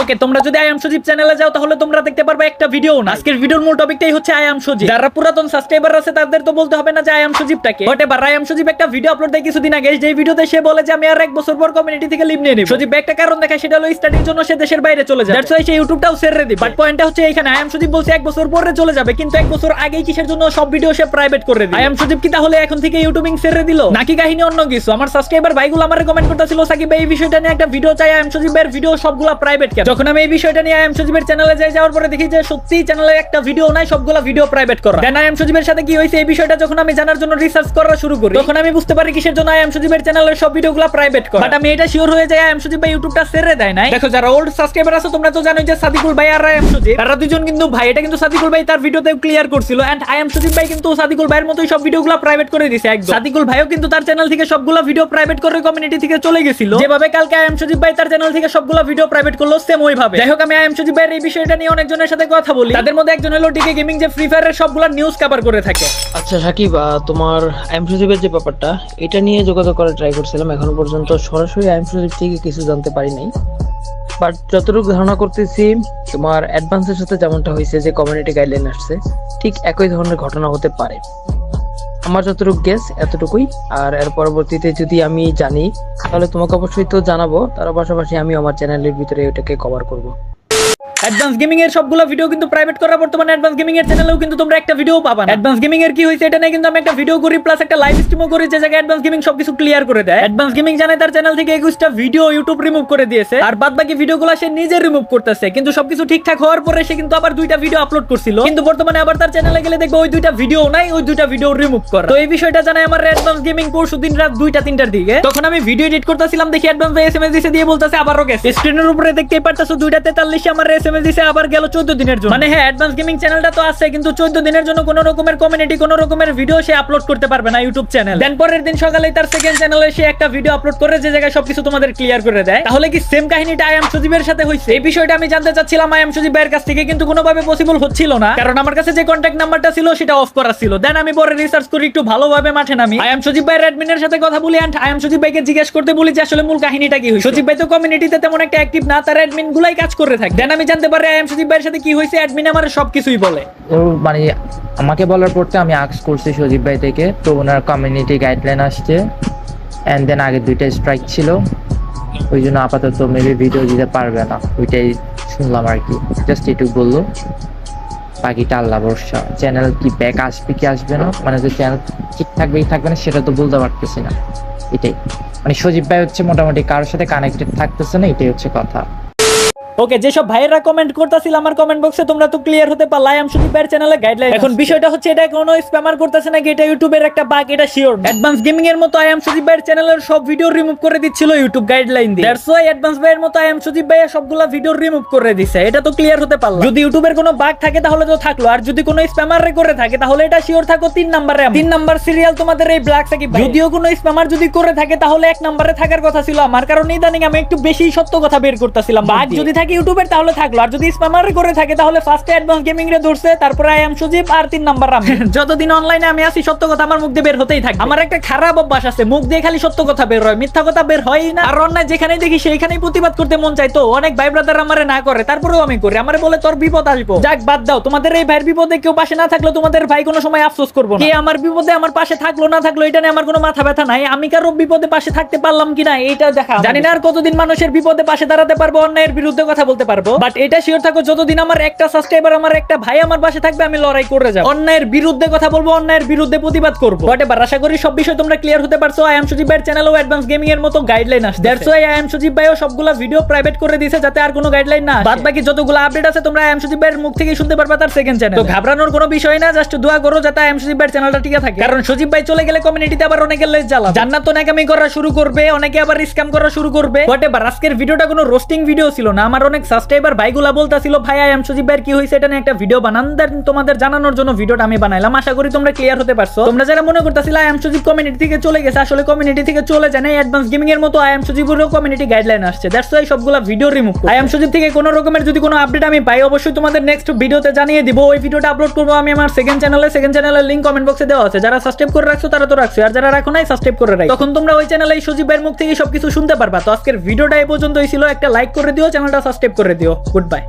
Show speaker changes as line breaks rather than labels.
ওকে তোমরা যদি I am সজীব চ্যানেলে যাও, তাহলে তোমরা দেখতে পারবে একটা ভিডিও না আজকের ভিডিওর মূল টপিকটাই হচ্ছে আই এম সজীব যারা পুরাতন সাবস্ক্রাইবার আছে, তাদের তো বলতে হবে না যে আই এম সজীবটাকে বাট এবার আই সজীব একটা ভিডিও আপলোড দেয় কিছুদিন আগে। যে ভিডিওতে সে বলে যে, আমি আর এক বছর পর কমিউনিটি থেকে লিভ নিয়ে নেব। সজীব একটা কারণ দেখায়, সেটা হলো স্টাডির জন্য সে দেশের বাইরে চলে যায় দ্যাটস ওয়াই সে ইউটিউবটাও ছেড়ে দিই বাট পয়েন্টটা হচ্ছে এখানে আই এম সজীব বলছে এক বছর পরে চলে যাবে, কিন্তু এক বছর আগেই কিসের জন্য সব ভিডিও সে প্রাইভেট করে দিই আই এম সজীব কি তাহলে এখন থেকে ইউটিউবিং ছেড়ে দিল? নাকি কাহিনী অন্য কিছু? আমার সাবস্ক্রাইবার ভাইগুলো আমার কমেন্ট করতেছিল, সাকিব এই বিষয়টা নিয়ে একটা ভিডিও চাই। আই এম সজীবের ভিডিও সবগুলা প্রাইভেট যখন আমি এই বিষয়টা নিয়ে আই সজীবের চ্যানেলে যাই, যাওয়ার পরে দেখি যে সত্যি চ্যানেলে একটা ভিডিও নাই, সবগুলা ভিডিও প্রাইভেট করা। দেন আই সজীবের সাথে কি হয়েছে, এই বিষয়টা যখন আমি জানার জন্য রিসার্চ করা শুরু করি, তখন আমি বুঝতে পারি কিসের জন্য আই সজীবের চ্যানেলের সব ভিডিওগুলো প্রাইভেট করা। বাট আমি এটা শিওর হয়ে যাই আই সজীব ভাই ইউটিউবটা ছেড়ে দেয় নাই। দেখো, যারা ওল্ড সাবস্ক্রাইবার আছে, তোমরা তো জানো যে সাদিকুল ভাই আর আই সজীব, তারা দুজন কিন্তু ভাই, এটা কিন্তু সাদিকুল ভাই তার ভিডিওতে ক্লিয়ার করছিল। এন্ড আই সজীব ভাই কিন্তু সাদিকুল ভাইয়ের মতোই সব ভিডিওগুলো প্রাইভেট করে দিছে, একদম। সাদিকুল ভাইও কিন্তু তার চ্যানেল থেকে সবগুলো ভিডিও প্রাইভেট করে কমিউনিটি থেকে চলে গেছিল। যেভাবে কালকে আই সজীব ভাই তার চ্যানেল থেকে সবগুলো ভিডিও প্রাইভেট করল সেম ওইভাবে যাই হোক আমি আই এম সজীব ভাইয়ের এই বিষয়টা নিয়ে অনেকজনের সাথে কথা বলি। তাদের মধ্যে একজন হলো ডিকে গেমিং যে ফ্রি ফায়ারের সবগুলো নিউজ কভার করে থাকে।
আচ্ছা সাকিব তোমার আইম সুযোগের যে ব্যাপারটা এটা নিয়ে যোগাযোগ করার ট্রাই করছিলাম এখনও পর্যন্ত সরাসরি আইম সুযোগ থেকে কিছু জানতে পারি নাই। বাট যতটুকু ধারণা করতেছি তোমার অ্যাডভান্সের সাথে যেমনটা হয়েছে যে কমিউনিটি গাইডলাইন আসছে ঠিক একই ধরনের ঘটনা হতে পারে। আমার যতটুকু গেস এতটুকুই। আর এর পরবর্তীতে যদি আমি জানি, তাহলে তোমাকে অবশ্যই তো জানাব। তার পাশাপাশি আমি আমার চ্যানেলের ভিতরে ওটাকে কভার করব।
অ্যাডভান্স গেমিং এর সবগুলো ভিডিও কিন্তু প্রাইভেট করা বর্তমানে অ্যাডভান্স গেমিং এর চ্যানেলেও কিন্তু তোমরা একটা ভিডিও পাবা অ্যাডভান্স গেমিং এর কি হয়েছে, এটা নিয়ে কিন্তু আমি একটা ভিডিও করি প্লাস একটা লাইভ স্ট্রিমও করি যে জায়গায় অ্যাডভান্স গেমিং সবকিছু ক্লিয়ার করে দেয়। অ্যাডভান্স গেমিং জানে তার চ্যানেল থেকে একুশটা ভিডিও ইউটিউব রিমুভ করে দিয়েছে, আর বাদ বাকি ভিডিওগুলো সে নিজে রিমুভ করতেছে। কিন্তু সবকিছু ঠিকঠাক হওয়ার পরে সে কিন্তু আবার দুইটা ভিডিও আপলোড করছিল। কিন্তু বর্তমানে আবার তার চ্যানেলে গেলে দেখব ওই দুইটা ভিডিও নাই, ওই দুইটা ভিডিও রিমুভ করা। তো এই বিষয়টা জানাই আমার অ্যাডভান্স গেমিং পরশু দিন রাত দুইটা, তিনটার দিকে। তখন আমি ভিডিও এডিট করতেছিলাম, দেখি অ্যাডভান্স এসএমএস দিছে দিয়ে বলতেছে, আবারও গেছে। স্ক্রিনের উপরে দেখতেই পারতেছো, দুইটা তেতাল্লিশে আমার এসএমএস দিছে, আবার গেল চোদ্দ দিনের জন্য। মানে হ্যাঁ অ্যাডভান্স গেমিং চ্যানেলটা তো আছে, কিন্তু চোদ্দ দিনের জন্য কোনো রকমের কমিউনিটি কোনো রকমের ভিডিও সে আপলোড করতে পারবে না ইউটিউব চ্যানেল দেন পরের দিন সকালে তার সেকেন্ড চ্যানেলে সে একটা ভিডিও আপলোড করে, যে জায়গায় সবকিছু তোমাদের ক্লিয়ার করে দেয়। তাহলে কি সেম কাহিনীটা আই এম সজীবের সাথে হয়েছে এই বিষয়টা আমি জানতে চাচ্ছিলাম আই এম সজীব ভাইয়ের কাছ থেকে, কিন্তু কোনোভাবে পসিবল হচ্ছিল না। কারণ আমার কাছে যে কন্ট্যাক্ট নাম্বারটা ছিল, সেটা অফ করা ছিল। দেন আমি পরে রিসার্চ করি, একটু ভালোভাবে মাঠে নামি। আই এম সজীব ভাইয়ের অ্যাডমিনের সাথে কথা বলি এন্ড আই এম সজীব ভাইকে জিজ্ঞেস করতে বলি যে আসলে মূল কাহিনীটা কি হয়েছে? সজীব ভাই তো কমিউনিটিতে তেমন একটা অ্যাক্টিভ না, তার অ্যাডমিন গুলাই কাজ করে থাকে। দেন আমি জানতে পারি আই এম সজীব ভাইয়ের সাথে কি হয়েছে অ্যাডমিন আমার সবকিছুই বলে।
ও মানে আমাকে বলার পরতে আমি আক্স করছি সজীব ভাই থেকে, তো ওনার কমিউনিটি গাইডলাইন আসছে অ্যান্ড দেন আগে দুইটা স্ট্রাইক ছিল, ওই জন্য আপাতত মেবি ভিডিও দিতে পারবে না, ওইটাই শুনলাম আর কি। জাস্ট এটুকু বলল। বাকিটা আল্লাহ ভরসা। চ্যানেল কি ব্যাক আসবে, কি আসবে না মানে যে চ্যানেল ঠিক থাকবে কি থাকবে না, সেটা তো বলতে পারতেছি না। এটাই। মানে সজীব ভাই হচ্ছে মোটামুটি কারোর সাথে কানেক্টেড থাকতেছে না, এটাই হচ্ছে কথা।
ওকে যেসব ভাইয়েরা কমেন্ট করতেছিল আমার কমেন্ট বক্সে তোমরা তো ক্লিয়ার হতে পারলা আই এম সুদীপ ভাইয়ের চ্যানেলে গাইডলাইন এখন বিষয়টা হচ্ছে এটা কোনো স্প্যামার করতেছে নাকি এটা ইউটিউবের একটা বাগ এটা শিওর অ্যাডভান্স গেমিং এর মতো আই এম সুদীপ ভাইয়ের চ্যানেলের সব ভিডিও রিমুভ করে দিচ্ছিল ইউটিউব গাইডলাইন দিয়ে। দ্যাটস ওয়াই অ্যাডভান্স ভাইয়ের মতো আই এম সুদীপ ভাইয়ের সবগুলা ভিডিও রিমুভ করে দিছে এটা তো ক্লিয়ার হতে পারল যদি ইউটিউবের কোনো বাগ থাকে তাহলে তো থাকল। আর যদি কোনো স্প্যামার রে করে থাকে তাহলে এটা শিওর থাকো তিন নাম্বারে তিন নাম্বার সিরিয়াল তোমাদের এই ব্ল্যাক সাকিব। যদিও কোনো স্প্যামার যদি করে থাকে তাহলে এক নাম্বারে থাকার কথা ছিল আমার। কারণ ইদানিং আমি একটু বেশি সত্য কথা বের করতেছিলাম। বাগ যদি থাকে ইউটিউবের তাহলে থাকল? আর যদি স্প্যামার করে থাকে তাহলে ফার্স্টে অ্যাডভান্স গেমিং রে ধরছে তারপরে আই এম সুজিব আর তিন নাম্বার আমি যতদিন অনলাইনে আমি আসি সত্য কথা আমার মুখ দিয়ে বের হতেই থাকে আমার একটা খারাপ অভ্যাস আছে মুখ দিয়ে খালি সত্য কথা বের হয় মিথ্যা কথা বের হয় না। আর অন্যায় যেখানেই দেখি সেইখানেই প্রতিবাদ করতে মন চাই তো অনেক ভাই ব্রাদার আমারে না করে তারপরেও আমি করি। আমারে বলে তোর বিপদ আসব। যাক বাদ দাও। তোমাদের এই ভাইয়ের বিপদে কেউ পাশে না থাকল তোমাদের ভাই কোনো সময় আফসোস করব না। কে আমার বিপদে আমার পাশে থাকল না থাকল এটা নিয়ে আমার কোনো মাথা ব্যথা নাই। আমি কারও বিপদে পাশে থাকতে পারলাম কিনা এইটা দেখা। জানি না আর কতদিন মানুষের বিপদে পাশে দাঁড়াতে পারব অন্যায়ের বিরুদ্ধে কথা বলতে পারব বাট এটা শিওর থাকো যতদিন আমার একটা সাবস্ক্রাইবার আমার একটা ভাই আমার পাশে থাকবে, আমি লড়াই করে যাব। অন্যায়ের বিরুদ্ধে কথা বলব, অন্যায়ের বিরুদ্ধে প্রতিবাদ করব। বাট এবার আশা করি সব বিষয় তোমরা ক্লিয়ার হতে পারছ। আই এম সুজিব ভাইয়ের চ্যানেল ও অ্যাডভান্স গেমিং এর মতো গাইডলাইন আসছে। That's why I am Sujib ভাইও সবগুলা ভিডিও প্রাইভেট করে দিয়েছে যাতে আর কোনো গাইডলাইন না বাদ বাকি যতগুলো আপডেট আছে, তোমরা আই এম সুজিব ভাইয়ের মুখ থেকে শুনতে পারবে তার সেকেন্ড চ্যানেল তো ঘাবড়ানোর কোনো বিষয় না জাস্ট দোয়া করো যাতে আই এম সুজিব ভাইয়ের চ্যানেলটা টিকে থাকে। কারণ সুজিব ভাই চলে গেলে কমিউনিটিতে আবার অনেকে লেজ জ্বালা। জান্নাত তো নাকামি করা শুরু করবে, অনেকে আবার স্ক্যাম করা শুরু করবে। বাট এবার আজকের ভিডিওটা কোনো রোস্টিং ভিডিও ছিল না, আমার অনেক সাবস্ক্রাইবার ভাইগুলা বলতাছিল, ভাই আই এম সুজিব ভাইয়ের কি হয়েছে এটা নিয়ে একটা ভিডিও বানান। দেন তোমাদের জানানোর জন্য ভিডিওটা আমি বানাইলাম। আশা করি তোমরা ক্লিয়ার হতে পারছ। তোমরা যারা মনে করতেছিল আই এম সুজিব কমিউনিটি থেকে চলে গেছে। আসলে কমিউনিটি থেকে চলে যায় না অ্যাডভান্স গেমিং এর মতো আই এম সুজিবেরও কমিউনিটি গাইডলাইন আসছে। দ্যাটস ওয়াই সবগুলা video remove I am Sujib থেকে কোনো রকমের যদি কোনো আপডেট আমি পাই, অবশ্যই তোমাদের নেক্সট ভিডিওতে জানিয়ে দিব। ওই ভিডিওটা আপলোড করব আমি আমার সেকেন্ড চ্যানেলে সেকেন্ড চ্যানেলের লিংক কমেন্ট বক্সে দেওয়া আছে। যারা সাবস্ক্রাইব করে রাখছো, তারা তো রাখছো আর যারা রাখো নাই সাবস্ক্রাইব করে রাখো। তখন তোমরা ওই চ্যানেলে এই সুজিব মুখ থেকে সবকিছু শুনতে পারবা। তো আজকের ভিডিওটা এই পর্যন্তই ছিল। একটা লাইক করে দিও চ্যানেলটা সাবস্ক্রাইব করে দিও গুড বাই